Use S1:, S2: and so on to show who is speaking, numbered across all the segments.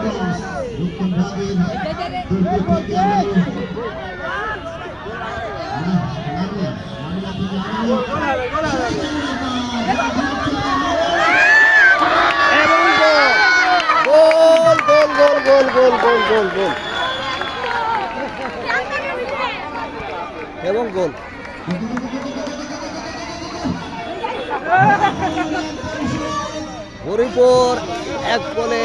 S1: এবং গোল গোল গোল গোল এবং গোল হরিপুর এক গোলে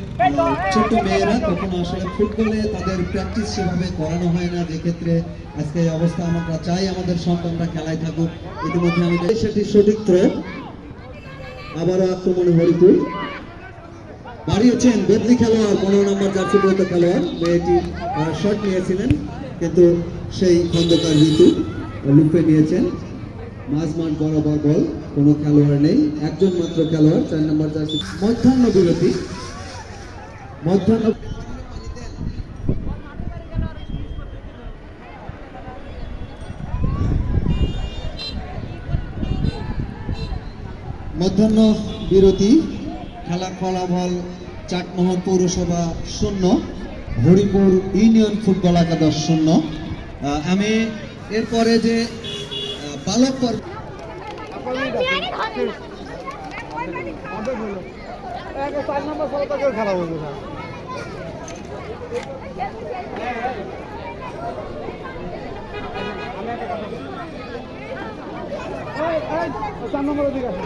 S2: ছোট্ট মেয়েরা কখনো আসলে ফুটবলে তাদের প্র্যাকটিস সেভাবে করানো হয় না। যে ক্ষেত্রে আজকে এই অবস্থা আমরা চাই আমাদের সন্তানরা খেলায় থাকুক। ইতিমধ্যে আমি সেটি সঠিক থ্রো আবারও আক্রমণে হরিপুর। বাড়িয়েছেন বদলি খেলোয়াড়, পনেরো নম্বর জার্সি পরিত খেলোয়াড়। মেয়েটি শট নিয়েছিলেন, কিন্তু সেই খন্দকার ঋতু লুপে নিয়েছেন। মাঝ মাঠ বরাবর বল, কোনো খেলোয়াড় নেই। একজন মাত্র খেলোয়াড়, চার নম্বর জার্সি। মধ্যাহ্ন বিরতি। মধ্যাহ্ন মধ্যাহ্ন বিরতি, খেলা ফলাফল চাটমোহর পৌরসভা শূন্য, হরিপুর ইউনিয়ন ফুটবল একাদশ শূন্য। আমি এরপরে যে বালক পর্ব চার নম্বর সরকার
S1: খেলা হবে না। চার নম্বর অধিক আছে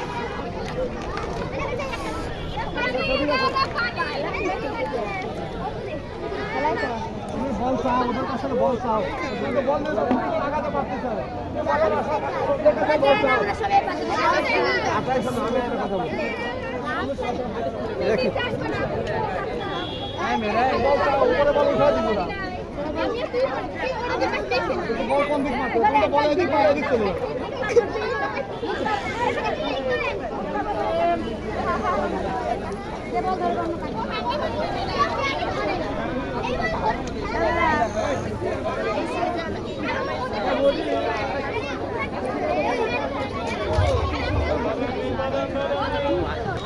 S1: বল চাও ওদের কাছে বল চাও। বল লাগাতে পারতেছে আপনার সামনে আমি একটা কথা বলি। কোন দিক মাত্র কোনটা বলে দিক মারা দিক চলে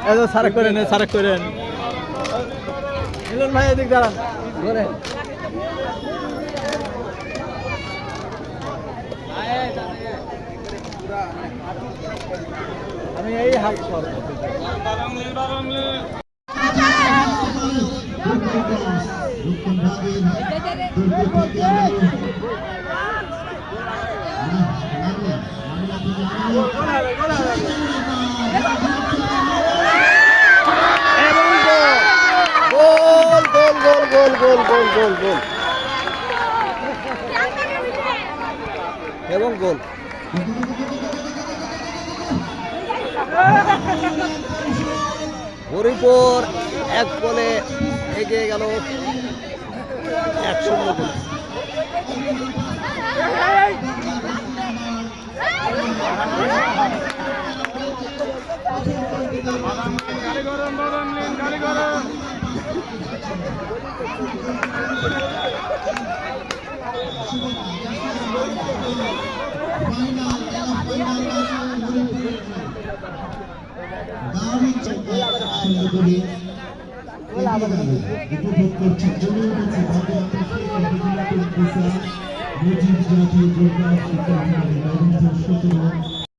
S1: এত সারেক করেন সারেক করেন মিলন ভাই এদিক দাঁড়ান আমি এই হাত সর গোল গোল গোল গোল। এবং গোল। হরিপুর এক বলে এগিয়ে গেল এক গরম গাড়ি গরম
S2: উপভোগ করছি চলে উঠেছে জাতীয় প্রকাশ শিক্ষা সতেরো